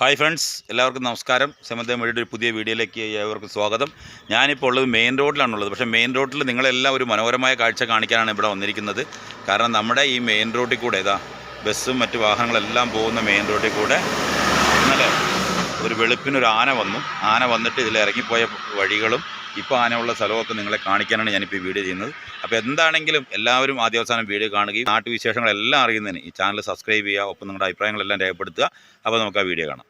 Hi friends എല്ലാവർക്കും നമസ്കാരം. സമന്ത മൊഴിയുടെ ഒരു പുതിയ വീഡിയോയിലേക്ക് ഏവർക്കും സ്വാഗതം. ഞാനിപ്പോൾ ഉള്ളത് മെയിൻ റോഡിലാണുള്ളത്. പക്ഷേ മെയിൻ റോഡിൽ നിങ്ങളെല്ലാം ഒരു മനോഹരമായ കാഴ്ച കാണിക്കാനാണ് ഇവിടെ വന്നിരിക്കുന്നത്. കാരണം നമ്മുടെ ഈ മെയിൻ റോഡിൽ കൂടെ ഇതാ ബസ്സും മറ്റു വാഹനങ്ങളെല്ലാം പോകുന്ന മെയിൻ റോഡിൽ കൂടെ ഇന്നലെ ഒരു വെളുപ്പിനൊരു ആന വന്നു. ആന വന്നിട്ട് ഇതിൽ ഇറങ്ങിപ്പോയ വഴികളും ഇപ്പോൾ ആനയുള്ള സ്ഥലമൊക്കെ നിങ്ങളെ കാണിക്കാനാണ് ഞാനിപ്പോൾ വീഡിയോ ചെയ്യുന്നത്. അപ്പോൾ എന്താണെങ്കിലും എല്ലാവരും ആദ്യ അവസാനം വീഡിയോ കാണുകയും നാട്ടുവിശേഷങ്ങളെല്ലാം അറിയുന്നതിന് ഈ ചാനൽ സബ്സ്ക്രൈബ് ചെയ്യുക ഒപ്പം നിങ്ങളുടെ അഭിപ്രായങ്ങളെല്ലാം രേഖപ്പെടുത്തുക. അപ്പോൾ നമുക്ക് ആ വീഡിയോ കാണാം.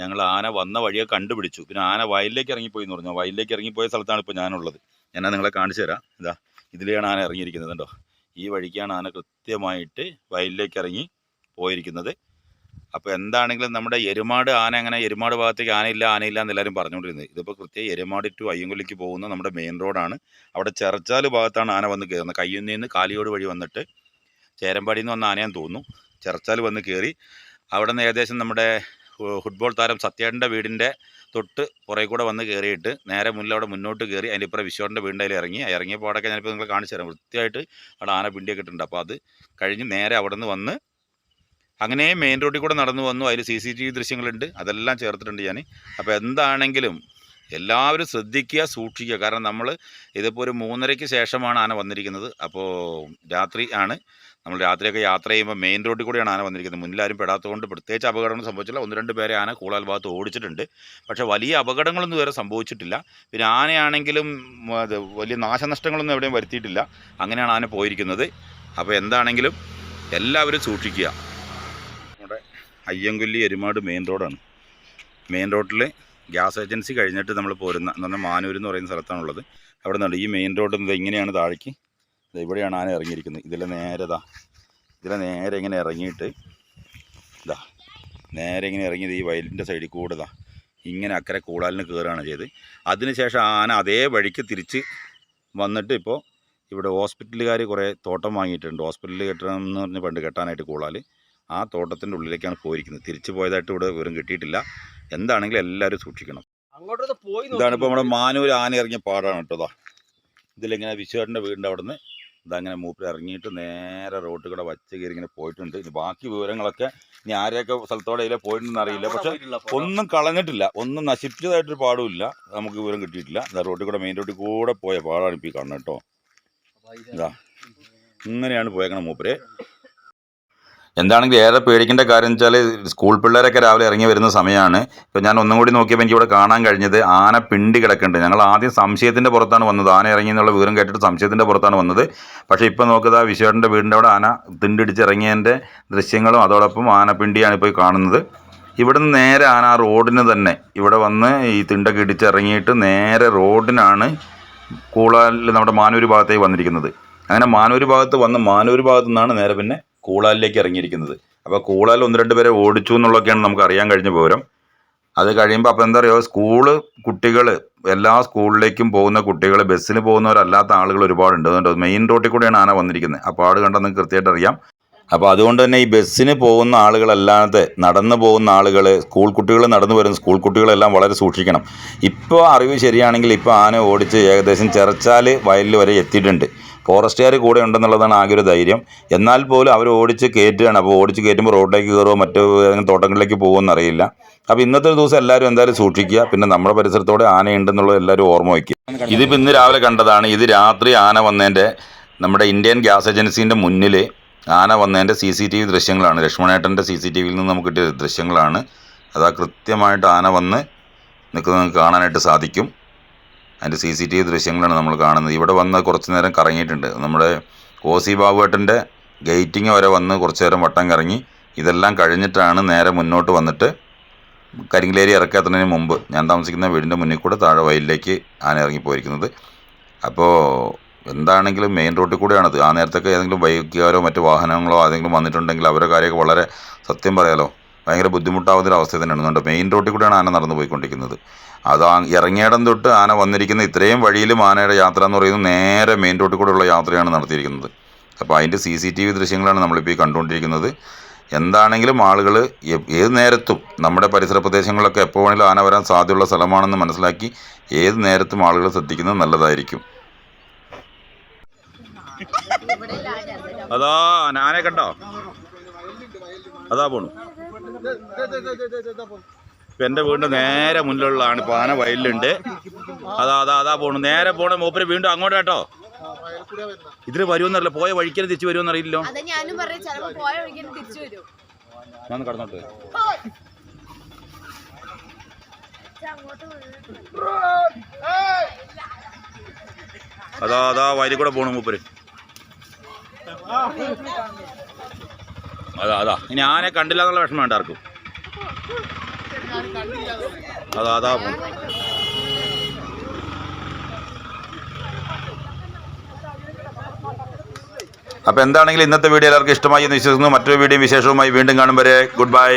ഞങ്ങൾ ആന വന്ന വഴിയെ കണ്ടുപിടിച്ചു. പിന്നെ ആന വയലിലേക്ക് ഇറങ്ങിപ്പോയി എന്ന് പറഞ്ഞു. വയലിലേക്ക് ഇറങ്ങിപ്പോയ സ്ഥലത്താണ് ഇപ്പോൾ ഞാനുള്ളത്. ഞാൻ നിങ്ങളെ കാണിച്ചു തരാം. ഇതാ ഇതിലെയാണ് ആന ഇറങ്ങിയിരിക്കുന്നത് കേട്ടോ ഈ വഴിക്കാണ് ആന കൃത്യമായിട്ട് വയലിലേക്ക് ഇറങ്ങി പോയിരിക്കുന്നത്. അപ്പോൾ എന്താണെങ്കിലും നമ്മുടെ എരുമാട് ആന അങ്ങനെ എരുമാട് ഭാഗത്തേക്ക് ആനയില്ല ആനയില്ല എന്ന് എല്ലാവരും പറഞ്ഞുകൊണ്ടിരുന്നത്. ഇതിപ്പോൾ കൃത്യം എരുമാട് ടു അയ്യങ്കൊല്ലിക്ക് പോകുന്ന നമ്മുടെ മെയിൻ റോഡാണ് അവിടെ ചെറച്ചാൽ ഭാഗത്താണ് ആന വന്ന് കയറുന്നത് കയ്യുന്നിൽ നിന്ന് കാലിയോട് വഴി വന്നിട്ട് ചേരമ്പാടിയിൽ നിന്ന് വന്ന ആനയാന്ന് തോന്നുന്നു. ചെറച്ചാൽ വന്ന് കയറി അവിടെ നിന്ന് ഏകദേശം നമ്മുടെ ഫുട്ബോൾ താരം സത്യേട്ടന്റെ വീടിന്റെ തൊട്ട് പുറകെ കൂടെ വന്ന് കയറിയിട്ട് നേരെ മുന്നിൽ അവിടെ മുന്നോട്ട് കയറി അതിന്റെ ഇപ്പുറം വിശ്വറിന്റെ വീടിന്റെ ഇറങ്ങി. ഇറങ്ങിയപ്പോൾ അവിടെയൊക്കെ ഞാനിപ്പോൾ നിങ്ങൾ കാണിച്ചു തരാം. വൃത്തിയായിട്ട് അവിടെ ആന പിണ്ടിയൊക്കെ ഇട്ടിട്ടുണ്ട്. അപ്പോൾ അത് കഴിഞ്ഞ് നേരെ അവിടെ നിന്ന് വന്ന് അങ്ങനെ മെയിൻ റോഡിൽ കൂടെ നടന്നു വന്നു. അതിൽ സി സി ടി വി ദൃശ്യങ്ങളുണ്ട്. അതെല്ലാം ചേർത്തിട്ടുണ്ട് ഞാൻ അപ്പോൾ എന്താണെങ്കിലും എല്ലാവരും ശ്രദ്ധിക്കുക സൂക്ഷിക്കുക. കാരണം നമ്മൾ ഇതിപ്പോൾ ഒരു മൂന്നരയ്ക്ക് ശേഷമാണ് ആന വന്നിരിക്കുന്നത്. അപ്പോൾ രാത്രി ആണ്. നമ്മൾ രാത്രിയൊക്കെ യാത്ര ചെയ്യുമ്പോൾ മെയിൻ റോഡിൽ കൂടെയാണ് ആന വന്നിരിക്കുന്നത്. മുന്നിലാരും പെടാത്തതുകൊണ്ട് പ്രത്യേകിച്ച് അപകടങ്ങൾ സംഭവിച്ചില്ല. ഒന്ന് രണ്ട് പേരെ ആന കൂളാൽ ഭാഗത്ത് ഓടിച്ചിട്ടുണ്ട്. പക്ഷേ വലിയ അപകടങ്ങളൊന്നും ഇതുവരെ സംഭവിച്ചിട്ടില്ല. പിന്നെ ആനയാണെങ്കിലും വലിയ നാശനഷ്ടങ്ങളൊന്നും എവിടെയും വരുത്തിയിട്ടില്ല. അങ്ങനെയാണ് ആന പോയിരിക്കുന്നത്. അപ്പോൾ എന്താണെങ്കിലും എല്ലാവരും സൂക്ഷിക്കുക. അയ്യങ്കൊല്ലി എരുമാട് മെയിൻ റോഡാണ് മെയിൻ റോഡിൽ ഗ്യാസ് ഏജൻസി കഴിഞ്ഞിട്ട് നമ്മൾ പോരുന്ന എന്ന് പറഞ്ഞാൽ മാനൂർ എന്ന് പറയുന്ന സ്ഥലത്താണുള്ളത്. അവിടെ നിന്നുണ്ട് ഈ മെയിൻ റോഡ് ഇങ്ങനെയാണ് താഴേക്ക്. ഇവിടെയാണ് ആന ഇറങ്ങിയിരിക്കുന്നത്. ഇതിലെ നേരെ ഇതാ ഇതിലെ നേരെ ഇങ്ങനെ ഇറങ്ങിയിട്ട് ഇതാ നേരെ ഇങ്ങനെ ഇറങ്ങിയത് ഈ വയലിന്റെ സൈഡിൽ കൂടെതാ ഇങ്ങനെ അക്കരെ കൂടാലിന് കയറുകയാണ് ചെയ്ത്. അതിനുശേഷം ആന അതേ വഴിക്ക് തിരിച്ച് വന്നിട്ട് ഇപ്പോൾ ഇവിടെ ഹോസ്പിറ്റലുകാർ കുറേ തോട്ടം വാങ്ങിയിട്ടുണ്ട്. ഹോസ്പിറ്റലിൽ കെട്ടണം എന്ന് പറഞ്ഞ് പണ്ട് കെട്ടാനായിട്ട് കൂടാൽ ആ തോട്ടത്തിന്റെ ഉള്ളിലേക്കാണ് പോയിരിക്കുന്നത്. തിരിച്ചു പോയതായിട്ട് ഇവിടെ വിവരം കിട്ടിയിട്ടില്ല. എന്താണെങ്കിലും എല്ലാവരും സൂക്ഷിക്കണം. ഇതാണ് ഇപ്പോൾ നമ്മുടെ മാനൂർ ആന ഇറങ്ങിയ പാടാണ് കേട്ടോ. ഇതാ ഇതിലിങ്ങനെ വിശ്വറിന്റെ വീടിന്റെ അവിടെ നിന്ന് ഇതങ്ങനെ മൂപ്പിൽ ഇറങ്ങിയിട്ട് നേരെ റോട്ടിൽ കൂടെ വച്ച് കയറി ഇങ്ങനെ പോയിട്ടുണ്ട്. ഇനി ബാക്കി വിവരങ്ങളൊക്കെ ഇനി ആരെയൊക്കെ സ്ഥലത്തോടെ ഇതിലെ പോയിട്ടുണ്ടെന്ന് അറിയില്ല. പക്ഷെ ഒന്നും കളഞ്ഞിട്ടില്ല. ഒന്നും നശിപ്പിച്ചതായിട്ടൊരു പാടുമില്ല. നമുക്ക് വിവരം കിട്ടിയിട്ടില്ല. ഇതാ റോട്ടിൽ കൂടെ മെയിൻ റോട്ടിൽ കൂടെ പോയ പാടാണ് ഇപ്പോൾ ഈ കാണുന്നത് കേട്ടോ. ഇതാ ഇങ്ങനെയാണ് പോയേക്കണം മൂപ്പര്. എന്താണെങ്കിലും ഏറെ പേടിക്കേണ്ട കാര്യം വെച്ചാൽ സ്കൂൾ പിള്ളേരൊക്കെ രാവിലെ ഇറങ്ങി വരുന്ന സമയമാണ്. ഇപ്പം ഞാൻ ഒന്നും കൂടി നോക്കിയപ്പോൾ എനിക്ക് ഇവിടെ കാണാൻ കഴിഞ്ഞത് ആന പിണ്ടി കിടക്കുന്നുണ്ട്. ഞങ്ങൾ ആദ്യം സംശയത്തിന്റെ പുറത്താണ് വന്നത്. ആന ഇറങ്ങി എന്നുള്ള വിവരം കേട്ടിട്ട് സംശയത്തിന്റെ പുറത്താണ് വന്നത്. പക്ഷേ ഇപ്പോൾ നോക്കുക വിശ്വേട്ടന്റെ വീടിന്റെ അവിടെ ആന തിണ്ടിടിച്ച് ഇറങ്ങിയതിന്റെ ദൃശ്യങ്ങളും അതോടൊപ്പം ആനപ്പിണ്ടിയാണ് ഇപ്പോൾ കാണുന്നത്. ഇവിടെ നിന്ന് നേരെ ആന ആ റോഡിന് തന്നെ. ഇവിടെ വന്ന് ഈ തിണ്ടൊക്കെ ഇടിച്ചിറങ്ങിയിട്ട് നേരെ റോഡിനാണ് കൂളാലിൽ നമ്മുടെ മാനൂര് ഭാഗത്തേക്ക് വന്നിരിക്കുന്നത്. അങ്ങനെ മാനൂര് ഭാഗത്ത് വന്ന് മാനൂര് ഭാഗത്തു നിന്നാണ് നേരെ പിന്നെ കൂളാലിലേക്ക് ഇറങ്ങിയിരിക്കുന്നത്. അപ്പോൾ കൂളാൽ ഒന്ന് രണ്ട് പേരെ ഓടിച്ചു എന്നുള്ളതൊക്കെയാണ് നമുക്ക് അറിയാൻ കഴിഞ്ഞ പോരും അത് കഴിയുമ്പോൾ അപ്പോൾ എന്താ പറയുക സ്കൂൾ കുട്ടികൾ എല്ലാ സ്കൂളിലേക്കും പോകുന്ന കുട്ടികൾ ബസ്സിന് പോകുന്നവരല്ലാത്ത ആളുകൾ ഒരുപാടുണ്ട്. അതുകൊണ്ട് മെയിൻ റോട്ടിൽ കൂടെയാണ് ആന വന്നിരിക്കുന്നത്. അപ്പോൾ ആട് കണ്ടാൽ നിങ്ങൾക്ക് കൃത്യമായിട്ട് അറിയാം. അപ്പോൾ അതുകൊണ്ട് തന്നെ ഈ ബസ്സിന് പോകുന്ന ആളുകളല്ലാതെ നടന്നു പോകുന്ന ആളുകൾ സ്കൂൾ കുട്ടികൾ നടന്നു വരുന്ന സ്കൂൾ കുട്ടികളെല്ലാം വളരെ സൂക്ഷിക്കണം. ഇപ്പോൾ അറിവ് ശരിയാണെങ്കിൽ ഇപ്പോൾ ആന ഓടിച്ച് ഏകദേശം ചെറച്ചാൽ വയലിൽ വരെ എത്തിയിട്ടുണ്ട്. ഫോറസ്റ്റുകാർ കൂടെ ഉണ്ടെന്നുള്ളതാണ് ആകെ ഒരു ധൈര്യം. എന്നാൽ പോലും അവർ ഓടിച്ച് കയറ്റുകയാണ് അപ്പോൾ ഓടിച്ച് കയറ്റുമ്പോൾ റോഡിലേക്ക് കയറുമോ മറ്റു ഏതെങ്കിലും തോട്ടങ്ങളിലേക്ക് പോകുമെന്ന് അറിയില്ല. അപ്പോൾ ഇന്നത്തെ ദിവസം എല്ലാവരും എന്തായാലും സൂക്ഷിക്കുക. പിന്നെ നമ്മുടെ പരിസരത്തോടെ ആനയുണ്ടെന്നുള്ളത് എല്ലാവരും ഓർമ്മ വയ്ക്കുക. ഇതിപ്പോൾ ഇന്ന് രാവിലെ കണ്ടതാണ് ഇത് രാത്രി ആന വന്നതിന്റെ നമ്മുടെ ഇന്ത്യൻ ഗ്യാസ് ഏജൻസീന്റെ മുന്നിൽ ആന വന്നതിന്റെ സി സി ടി വി ദൃശ്യങ്ങളാണ്. ലക്ഷ്മണേട്ടന്റെ സി സി ടി വിയിൽ നിന്ന് നമുക്ക് കിട്ടിയ ദൃശ്യങ്ങളാണ്. അതാ കൃത്യമായിട്ട് ആന വന്ന് നിൽക്കുന്നത് കാണാനായിട്ട് സാധിക്കും. അതിന്റെ സി സി ടി വി ദൃശ്യങ്ങളാണ് നമ്മൾ കാണുന്നത്. ഇവിടെ വന്ന് കുറച്ച് നേരം കറങ്ങിയിട്ടുണ്ട്. നമ്മുടെ ഒ സി ബാബുവേട്ടന്റെ ഗേറ്റിങ് വരെ വന്ന് കുറച്ച് നേരം വട്ടം കറങ്ങി. ഇതെല്ലാം കഴിഞ്ഞിട്ടാണ് നേരെ മുന്നോട്ട് വന്നിട്ട് കരിങ്കിലേരി ഇറക്കാത്തതിന് മുമ്പ് ഞാൻ താമസിക്കുന്ന വീടിന്റെ മുന്നിൽ കൂടെ താഴെ വയലിലേക്ക് ആന ഇറങ്ങിപ്പോയിരിക്കുന്നത്. അപ്പോൾ എന്താണെങ്കിലും മെയിൻ റോഡിൽ കൂടെയാണത്. ആ നേരത്തൊക്കെ ഏതെങ്കിലും ബൈക്കുകാരോ മറ്റു വാഹനങ്ങളോ ആരെങ്കിലും വന്നിട്ടുണ്ടെങ്കിൽ അവരുടെ കാര്യമൊക്കെ വളരെ സത്യം പറയാലോ. ഭയങ്കര ബുദ്ധിമുട്ടാവുന്ന ഒരു തന്നെയാണ്. അതുകൊണ്ട് മെയിൻ റോഡിൽ കൂടെയാണ് ആന നടന്നു പോയിക്കൊണ്ടിരിക്കുന്നത്. അത് ഇറങ്ങിയടം തൊട്ട് ആന വന്നിരിക്കുന്ന ഇത്രയും വഴിയിലും ആനയുടെ യാത്ര എന്ന് പറയുന്നത് നേരെ മെയിൻ റോഡിൽ കൂടെയുള്ള യാത്രയാണ് നടത്തിയിരിക്കുന്നത്. അപ്പോൾ അതിന്റെ സി സി ടി വി ദൃശ്യങ്ങളാണ് നമ്മളിപ്പോൾ ഈ കണ്ടുകൊണ്ടിരിക്കുന്നത്. എന്താണെങ്കിലും ആളുകൾ ഏത് നേരത്തും നമ്മുടെ പരിസര പ്രദേശങ്ങളിലൊക്കെ എപ്പോൾ വേണമെങ്കിലും ആന വരാൻ സാധ്യതയുള്ള സ്ഥലമാണെന്ന് മനസ്സിലാക്കി ഏത് നേരത്തും ആളുകൾ ശ്രദ്ധിക്കുന്നത് നല്ലതായിരിക്കും. അതാ ആനയെ കണ്ടോ? അതാ പോണു. എന്റെ വീടിന്റെ നേരെ മുന്നിലുള്ളതാണ്. ഇപ്പോൾ ആന വയലിലുണ്ട്. അതാ അതാ അതാ പോണു. നേരെ പോണ മൂപ്പര് വീണ്ടും അങ്ങോട്ട് കേട്ടോ. ഇതിൽ വരുമെന്നറിയില്ല. പോയ വഴിക്കൽ തിരിച്ചു വരുമെന്നറിയില്ലോ അത് ഞാനും പറഞ്ഞു ചിലപ്പോ പോയ വഴിക്ക് തിരിച്ചു വരും. ഞാൻ കടന്നോട്ട് അതാ അതാ വയലിൽ കൂടെ പോണു മൂപ്പര്. അതാ അതാ. ഇനി ആനെ കണ്ടില്ല എന്നുള്ള വിഷമം വേണ്ട ആർക്കും അതാ അതാ. അപ്പൊ അപ്പോൾ എന്താണെങ്കിലും ഇന്നത്തെ വീഡിയോ എല്ലാവർക്കും ഇഷ്ടമായി എന്ന് വിശ്വസിക്കുന്നു. മറ്റൊരു വീഡിയോ വിശേഷവുമായി വീണ്ടും കാണും വരെ. Good bye